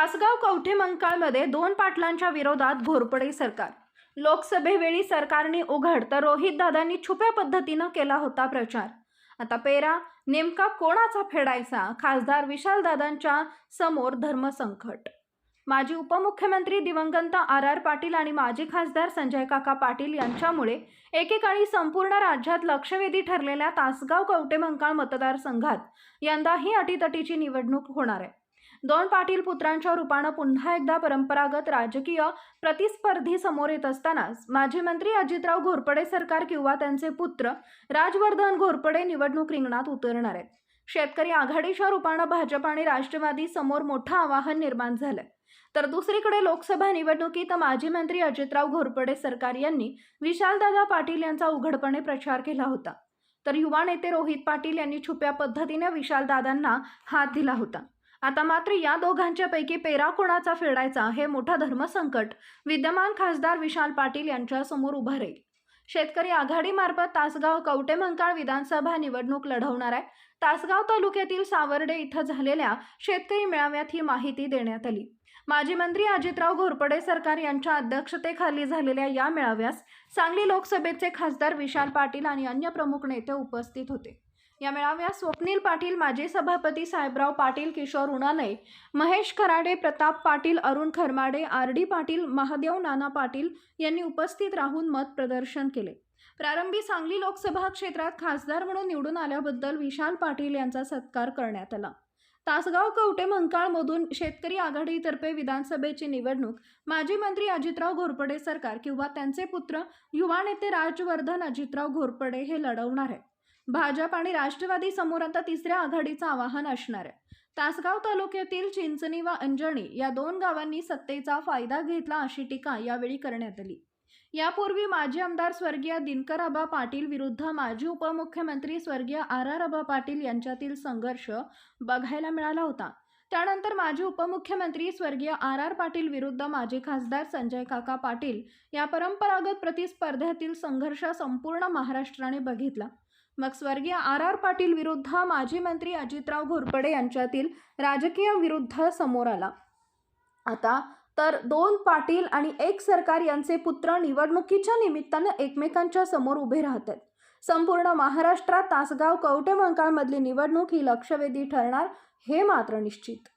तासगाव कवठे मंकाळमध्ये दोन पाटलांच्या विरोधात घोरपडे सरकार. लोकसभेवेळी सरकारने उघड तर रोहित दादांनी छुप्या पद्धतीनं केला होता प्रचार. आता पेरा नेमका कोणाचा फेडायचा? खासदार विशालदादांच्या समोर धर्मसंकट. माजी उपमुख्यमंत्री दिवंगत आर आर पाटील आणि माजी खासदार संजय काका पाटील यांच्यामुळे एकेकाळी संपूर्ण राज्यात लक्षवेधी ठरलेल्या तासगाव कवटेमंकाळ मतदारसंघात यंदाही अटीतटीची निवडणूक होणार आहे. दोन पाटील पुत्रांच्या रूपानं पुन्हा एकदा परंपरागत राजकीय प्रतिस्पर्धी समोर येत असतानाच माजी मंत्री अजितराव घोरपडे सरकार किंवा त्यांचे पुत्र राजवर्धन घोरपडे निवडणूक रिंगणात उतरणार आहेत. शेतकरी आघाडीच्या रूपानं भाजप आणि राष्ट्रवादी समोर मोठं आवाहन निर्माण झालंय. तर दुसरीकडे लोकसभा निवडणुकीत माजी मंत्री अजितराव घोरपडे सरकार यांनी विशालदादा पाटील यांचा उघडपणे प्रचार केला होता. तर युवा नेते रोहित पाटील यांनी छुप्या पद्धतीने विशालदादांना हात दिला होता. आता मात्र या दोघांच्या पैकी पेरा कोणाचा फेडायचा हे मोठं धर्मसंकट विद्यमान खासदार विशाल पाटील यांच्यासमोर उभं राहील. शेतकरी आघाडीमार्फत तासगाव कवटेमंकाळ विधानसभा निवडणूक लढवणार आहे. तासगाव तालुक्यातील सावर्डे इथं झालेल्या शेतकरी मेळाव्यात ही माहिती देण्यात आली. माजी मंत्री अजितराव घोरपडे सरकार यांच्या अध्यक्षतेखाली झालेल्या या मेळाव्यास सांगली लोकसभेचे खासदार विशाल पाटील आणि अन्य प्रमुख नेते उपस्थित होते. या मेळाव्यात स्वप्नील पाटील माजी सभापती साहेबराव पाटील किशोर उणालय महेश खराडे प्रताप पाटील अरुण खरमाडे आर डी पाटील महादेव नाना पाटील यांनी उपस्थित राहून मत प्रदर्शन केले. प्रारंभी सांगली लोकसभा क्षेत्रात खासदार म्हणून निवडून आल्याबद्दल विशाल पाटील यांचा सत्कार करण्यात आला. तासगाव कवटे मंकाळमधून शेतकरी आघाडीतर्फे विधानसभेची निवडणूक माजी मंत्री अजितराव घोरपडे सरकार किंवा त्यांचे पुत्र युवा नेते राजवर्धन अजितराव घोरपडे हे लढवणार आहे भाजप आणि राष्ट्रवादी समोर आता तिसऱ्या आघाडीचं आवाहन असणार आहे. तासगाव तालुक्यातील चिंचणी व अंजणी या दोन गावांनी सत्तेचा फायदा घेतला अशी टीका यावेळी करण्यात आली. यापूर्वी माजी आमदार स्वर्गीय दिनकर आबा पाटील विरुद्ध माजी उपमुख्यमंत्री स्वर्गीय आर आर आबा पाटील यांच्यातील संघर्ष बघायला मिळाला होता. त्यानंतर माजी उपमुख्यमंत्री स्वर्गीय आर आर पाटील विरुद्ध माजी खासदार संजय काका पाटील या परंपरागत प्रतिस्पर्ध्यातील संघर्ष संपूर्ण महाराष्ट्राने बघितला. मग स्वर्गीय आर आर पाटील विरुद्ध माजी मंत्री अजितराव घोरपडे यांच्यातील राजकीय विरुद्ध समोर आला. आता तर दोन पाटील आणि एक सरकार यांचे पुत्र निवडणुकीच्या निमित्तानं एकमेकांच्या समोर उभे राहतात. संपूर्ण महाराष्ट्रात तासगाव कवटे मंकाळमधली निवडणूक ही लक्षवेधी ठरणार हे मात्र निश्चित.